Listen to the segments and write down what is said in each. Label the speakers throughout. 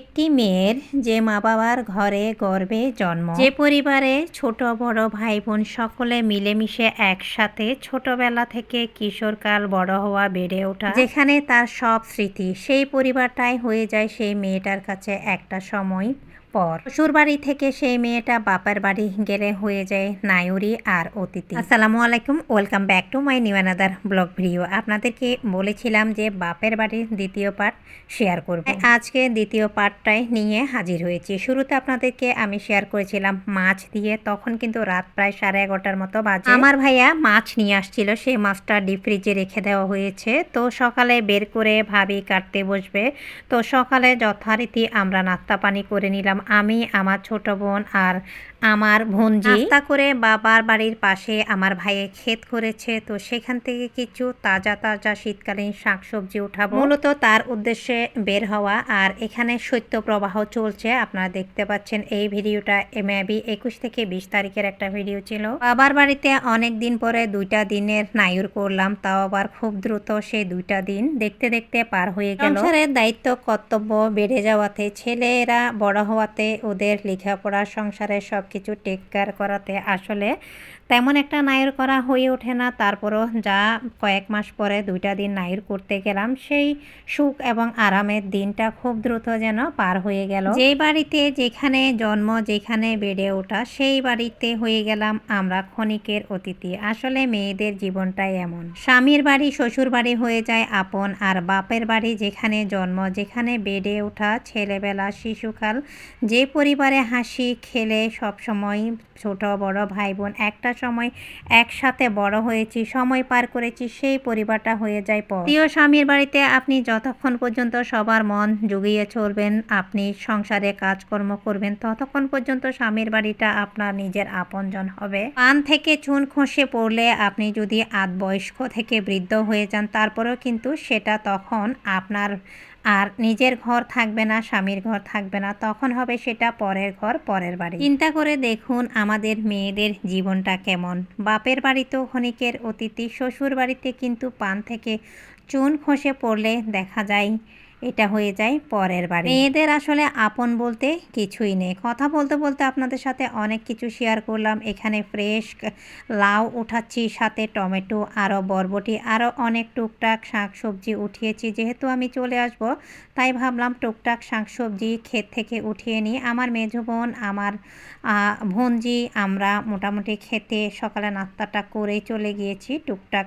Speaker 1: একটি মেয়ের যে মা বাবার ঘরে গর্বে জন্ম, যে পরিবারে ছোট, বড় ভাই বোন সকলে মিলেমিশে একসাথে ছোটবেলা থেকে কিশোরকাল বড় হওয়া বেড়ে ওঠা, যেখানে তার সব স্মৃতি, সেই পরিবারটাই হয়ে যায় সেই মেয়েটার কাছে একটা সময় পর। শ্বশুর বাড়ি থেকে সেই মেয়েটা বাপের বাড়ি গেলে হয়ে যায় নায়ুরি আর অতিথি। আসসালামু আলাইকুম, welcome back to my new another blog video. আপনাদেরকে বলেছিলাম যে বাপের বাড়ির দ্বিতীয় পার্ট শেয়ার করব। আজকে দ্বিতীয় পার্টটাই নিয়ে হাজির হয়েছি। শুরুতে আপনাদেরকে আমি শেয়ার করেছিলাম মাছ দিয়ে তখন কিন্তু রাত প্রায় সাড়ে এগারোটার মতো বাজে। আমার ভাইয়া মাছ নিয়ে আসছিল সেই মাছটা ডিপ ফ্রিজে রেখে দেওয়া হয়েছে। তো সকালে বের করে ভাবি কাটতে বসবে। তো সকালে যথারীতি আমরা নাস্তা পানি করে নিলাম। আমি আমার ছোট বোন আর আমার ভনজি নাস্তা করে বাবার বাড়ির পাশে আমার ভাইয়ে ক্ষেত করেছে। তো সেখান থেকে কিছু তাজা তাজা শীতকালীন শাকসবজি উঠাবো। মূলত তার উদ্দেশ্যে বের হওয়া। আর এখানে শৈত্য প্রবাহ চলছে। আপনারা দেখতে পাচ্ছেন এই ভিডিওটা মেবি একুশ থেকে বিশ তারিখের একটা ভিডিও ছিল। বাবার বাড়িতে অনেক দিন পরে দুইটা দিনের নায়ুর করলাম, তাও আবার খুব দ্রুত সেই দুইটা দিন দেখতে দেখতে পার হয়ে গেল। সংসারের দায়িত্ব, কর্তব্য বেড়ে যাওয়াতে ছেলেরা বড় হওয়াতে ওদের লেখাপড়া, সংসারের সব কিছু টেক কেয়ার করাতে আসলে তেমন একটা নায়র করা হয়ে ওঠে না। তারপরও যা কয়েক মাস পরে দুইটা দিন নায়র করতে গেলাম, সেই সুখ এবং আরামের দিনটা খুব দ্রুত যেন পার হয়ে গেল। যেই বাড়িতে যেখানে জন্ম, যেখানে বেড়ে ওঠা, সেই বাড়িতে হয়ে গেলাম আমরা ক্ষণিকের অতিথি আসলে মেয়েদের জীবনটাই এমন। স্বামীর বাড়ি, শ্বশুর বাড়ি হয়ে যায় আপন আর বাপের বাড়ি যেখানে জন্ম, যেখানে বেড়ে ওঠা, ছেলেবেলা, শিশুকাল, যে পরিবারে হাসি খেলে সবসময় ছোট, বড় ভাই বোন একটা সময় একসাথে বড় হয়েছি, সময় পার করেছি, সেই পরিবারটা হয়ে যায় পর। প্রিয় স্বামীর বাড়িতে আপনি যতক্ষণ পর্যন্ত সবার মন জুগিয়ে চলবেন আপনি সংসারে কাজকর্ম করবেন, ততক্ষণ পর্যন্ত স্বামীর বাড়িটা আপনার নিজের আপনজন হবে। পান থেকে চুন খসে পড়লে আপনি যদি আধ বয়স্ক থেকে বৃদ্ধ হয়ে যান, তারপরেও কিন্তু সেটা তখন আপনার আর নিজের ঘর থাকবে না, স্বামীর ঘর থাকবে না। তখন হবে সেটা পরের ঘর, পরের বাড়ি। চিন্তা করে দেখুন আমাদের মেয়েদের জীবনটা কেমন। বাপের বাড়িতেও ক্ষণিকের অতিথি শ্বশুর বাড়িতে কিন্তু পান থেকে চুন খসে পড়লে দেখা যায় এটা হয়ে যায় পরের বাড়ি মেয়েদের আসলে আপন বলতে কিছুই নেই। কথা বলতে বলতে আপনাদের সাথে অনেক কিছু শেয়ার করলাম। এখানে ফ্রেশ লাউ উঠাচ্ছি, সাথে টমেটো আরও বরবটি আরও অনেক টুকটাক শাক সবজি উঠিয়েছি। যেহেতু আমি চলে আসব, তাই ভাবলাম টুকটাক শাক সবজি ক্ষেত থেকে উঠিয়ে নিই। আমার মেজো বোন, আমার ভনজি, আমরা মোটামুটি খেতে সকালে নাস্তাটা করে চলে গিয়েছি। টুকটাক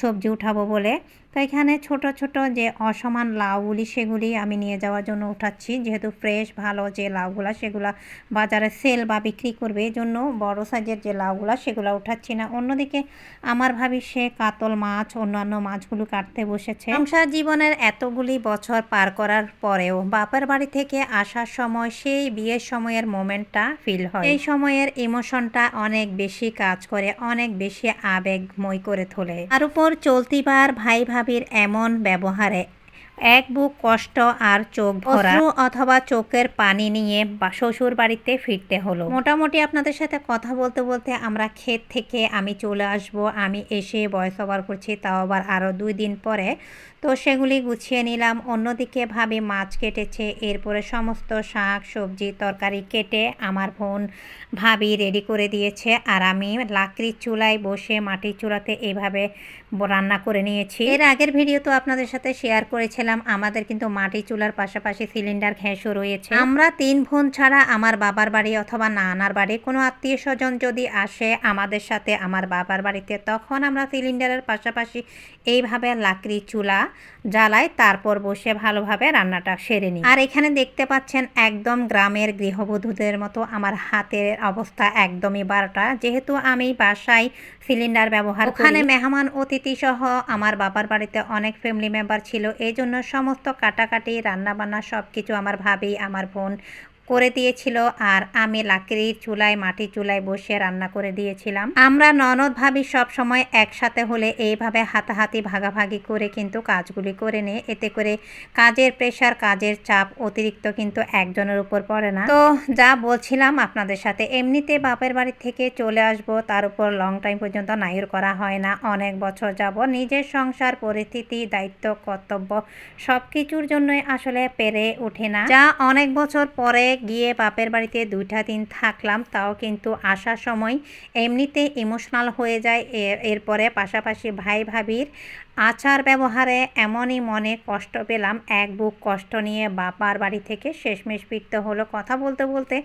Speaker 1: সবজি উঠাবো বলে। তো এখানে ছোট ছোট যে অসমান লাউগুলি সেগুলি আমি নিয়ে যাওয়ার জন্য উঠাচ্ছি। যেহেতু ফ্রেশ ভালো যে লাউগুলা সেগুলা বাজারে সেল বা বিক্রি করবে এই জন্য বড় সাইজের যে লাউগুলা সেগুলো উঠাচ্ছি না। অন্যদিকে আমার ভাবি, সে কাতল মাছ, অন্যান্য মাছগুলো কাটতে বসেছে। সংসার জীবনের এতগুলি বছর পার করার পরেও বাপের বাড়ি থেকে আসার সময় সেই বিয়ের সময়ের মোমেন্টটা ফিল হয়। এই সময়ের ইমোশনটা অনেক বেশি কাজ করে, অনেক বেশি আবেগময় করে তোলে। তার উপর চলতিবার ভাই ভাবির এমন ব্যবহারে এক বুক কষ্ট আর চোখ ভরা। অথবা চোখের পানি নিয়ে শ্বশুর বাড়িতে ফিরতে হলো। মোটামুটি আপনাদের সাথে কথা বলতে বলতে আমরা ক্ষেত থেকে আমি চলে আসব। আমি এসে বয়স ওভার করছি তাও আবার আরও দুই দিন পরে। তো সেগুলি গুছিয়ে নিলাম। অন্যদিকে ভাবি মাছ কেটেছে। এরপরে সমস্ত শাক সবজি তরকারি কেটে আমার বোন ভাবি রেডি করে দিয়েছে। আর আমি লাকড়ির চুলায় বসে মাটির চুলাতে এইভাবে রান্না করে নিয়েছি। এর আগের ভিডিও তো আপনাদের সাথে শেয়ার করেছিলাম। আমাদের কিন্তু মাটি চুলার পাশাপাশি সিলিন্ডার ঘ্যাসও রয়েছে। আমরা তিন বোন ছাড়া আমার বাবার বাড়ি অথবা নানার বাড়ি কোনো আত্মীয় স্বজন যদি আসে আমাদের সাথে আমার বাবার বাড়িতে তখন আমরা সিলিন্ডারের পাশাপাশি এইভাবে লাকড়ি চুলা জ্বালাই তারপর বসে ভালোভাবে রান্নাটা সেরে নিই। আর এখানে দেখতে পাচ্ছেন একদম গ্রামের গৃহবধূদের মতো আমার হাতের অবস্থা একদমই বারোটা। যেহেতু আমি বাসায় সিলিন্ডার ব্যবহার ওখানে মেহমান অতিথি সহ আমার বাবার বাড়িতে অনেক ফ্যামিলি মেম্বার ছিল। এই জন্য সমস্ত কাটাকাটি, রান্নাবান্না সব কিছু আমার ভাবি, আমার বোন করে দিয়েছিল আর আমি লাকড়ির চুলায় মাটির চুলায় বসে রান্না করে দিয়েছিলাম। আমরা ননদ ভাবি সব সময় একসাথে হলে এইভাবে হাতাহাতি ভাগাভাগি করে কিন্তু কাজগুলি করে নিই এতে করে কাজের প্রেশার, কাজের চাপ অতিরিক্ত কিন্তু একজনের উপর পড়ে না। তো যা বলছিলাম আপনাদের সাথে, এমনিতে বাপের বাড়ি থেকে চলে আসব, তার উপর লং টাইম পর্যন্ত নাইর করা হয় না। অনেক বছর যাব, নিজের সংসার, পরিস্থিতি, দায়িত্ব, কর্তব্য সব কিছুর জন্যই আসলে পেরে ওঠে না। যা অনেক বছর পরে গিয়ে বাপের বাড়িতে দুইটা দিন থাকলাম, তাও কিন্তু আসার সময় এমনিতে ইমোশনাল হয়ে যায়। এরপরে পাশাপাশি ভাই ভাবির আচার ব্যবহারে এমনই মনে কষ্ট পেলাম। এক বুক কষ্ট নিয়ে বাবার বাড়ি থেকে শেষমেশ ফিরতে হলো। কথা বলতে বলতে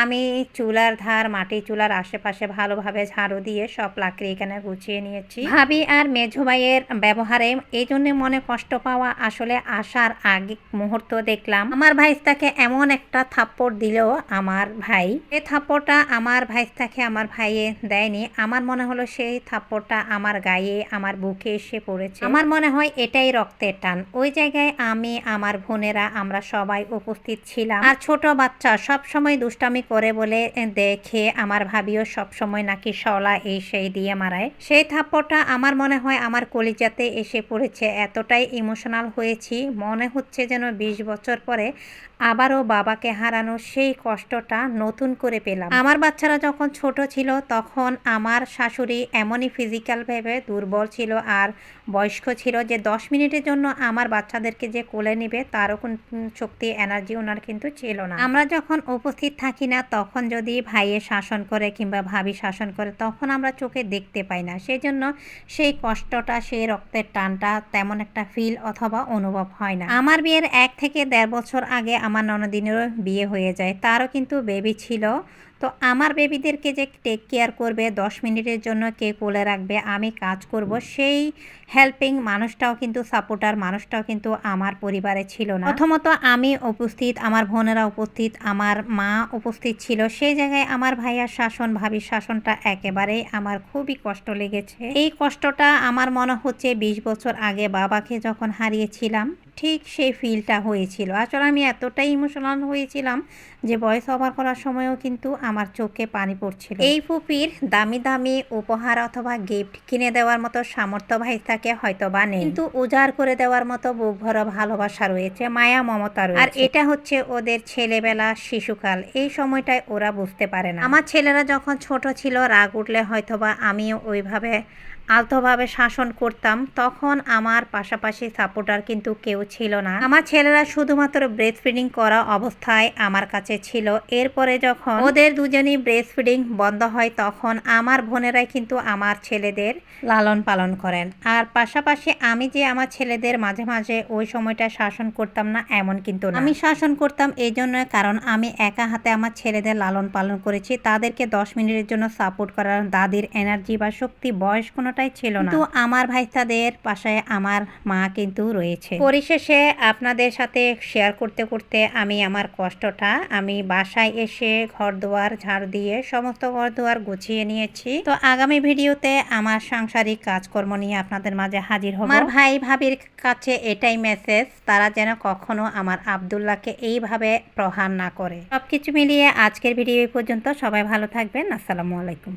Speaker 1: আমি চুলার ধার মাটি চুলার আশেপাশে ভালোভাবে ঝাড়ু দিয়ে সব লাকড়ি এখানে গুছিয়ে নিয়েছি। ভাবি আর মেঝো ভাইয়ের ব্যবহারে এই জন্য মনে কষ্ট পাওয়া আসলে আসার আগে মুহূর্ত দেখলাম। আমার ভাইস্তাকে এমন একটা থাপ্পড় দিল আমার ভাই। এই থাপ্পড়টা আমার ভাইস্তাকে আমার ভাইয়ে দেয়নি। আমার মনে হলো সেই থাপ্পড়টা আমার গায়ে, আমার বুকে এসে পড়েছে। আমার মনে হয় এটাই রক্তের টান। ওই জায়গায় আমি, আমার বোনেরা, আমরা সবাই উপস্থিত ছিলাম। আর ছোট বাচ্চা সব সময় দুষ্টামি করে বলে দেখে আমার ভাবিও সব সময় নাকি শলা এই সেই দিয়ে মারায়। সেই থাপ্পটা আমার মনে হয় আমার কলিজাতে এসে পড়েছে। এতটাই ইমোশনাল হয়েছি। মনে হচ্ছে যেন বিশ বছর পরে আবারও বাবাকে হারানো সেই কষ্টটা নতুন করে পেলাম। আমার বাচ্চারা যখন ছোট ছিল, তখন আমার শাশুড়ি এমনই ফিজিক্যাল ভেবে দুর্বল ছিল আর বয়স্ক ছিল যে দশ মিনিটের জন্য আমার বাচ্চাদেরকে যে কোলে নিবে, তারও কোন শক্তি এনার্জি ওনার কিন্তু ছিল না। আমরা যখন উপস্থিত থাকি না, তখন যদি ভাইয়ে শাসন করে কিংবা ভাবি শাসন করে, তখন আমরা চোখে দেখতে পাই না। সেই জন্য সেই কষ্টটা, সেই রক্তের টানটা তেমন একটা ফিল অথবা অনুভব হয় না। আমার বিয়ের এক থেকে দেড় বছর আগে আমার ননদিনেরও বিয়ে হয়ে যায়। তারও কিন্তু বেবি ছিল। তো আমার বেবিদেরকে যে টেক কেয়ার করবে দশ মিনিটের জন্য কে কোলে রাখবে আমি কাজ করব সেই হেল্পিং মানুষটাও কিন্তু সাপোর্টার মানুষটাও কিন্তু আমার পরিবারে ছিল না। প্রথমত আমি উপস্থিত আমার বোনেরা উপস্থিত আমার মা উপস্থিত ছিল সেই জায়গায় আমার ভাইয়ার শাসন ভাবির শাসনটা একেবারেই আমার খুবই কষ্ট লেগেছে। এই কষ্টটা আমার মনে হচ্ছে বিশ বছর আগে বাবাকে যখন হারিয়েছিলাম ঠিক সেই ফিলটা হয়েছিল। আসলে আমি এতটাই ইমোশনাল হয়েছিলাম যে বয়স ওভার করার সময়ও কিন্তু আমার চোখে পানি পড়ছিল। এই ফুপির দামি দামি উপহার অথবা গিফট কিনে দেওয়ার মতো সামর্থ্য ভাই থাকে হয়তো বা নেই। কিন্তু উজাড় করে দেওয়ার মতো বুক ভরা ভালোবাসা রয়েছে মায়া মমতা রয়েছে। আর এটা হচ্ছে ওদের ছেলেবেলা শিশুকাল। এই সময়টায় ওরা বুঝতে পারে না। আমার ছেলেরা যখন ছোট ছিল রাগ উঠলে হয়তোবা আমিও ওইভাবে আলতোভাবে শাসন করতাম, তখন আমার পাশাপাশি সাপোর্টার কিন্তু কেউ ছিল না। আমার ছেলেরা শুধুমাত্র ব্রেস্ট ফিডিং করা অবস্থায় আমার কাছে ছিল। এরপরে যখন ওদের দুজনই ব্রেস্ট ফিডিং বন্ধ হয়, তখন আমার বোনেরাই কিন্তু আমার ছেলেদের লালন পালন করেন। আর পাশাপাশি আমি যে আমার ছেলেদের মাঝে মাঝে ওই সময়টা শাসন করতাম না, এমন কিন্তু আমি শাসন করতাম এই জন্য কারণ আমি একা হাতে আমার ছেলেদের লালন পালন করেছি। তাদেরকে দশ মিনিটের জন্য সাপোর্ট করার দাদির এনার্জি বা শক্তি, বয়স কোনোটাই ছিল না। কিন্তু আমার ভাইস্তাদের পাশে আমার মা কিন্তু রয়েছে। পরিশেষে আপনাদের সাথে শেয়ার করতে করতে আমি আমার কষ্টটা আমি বাসায় এসে ঘর দুয়ার ঝাড় দিয়ে সমস্ত ঘর দুয়ার গুছিয়ে নিয়েছি। তো আগামী ভিডিওতে আমার সাংসারিক কাজকর্ম নিয়ে আপনাদের মাঝে হাজির হব। আমার ভাই ভাবির কাছে এটাই মেসেজ তারা যেন কখনো আমার আবদুল্লাহকে এইভাবে প্রহার না করে। সবকিছু মিলিয়ে আজকের ভিডিও পর্যন্ত। সবাই ভালো থাকবেন। আসসালামু আলাইকুম।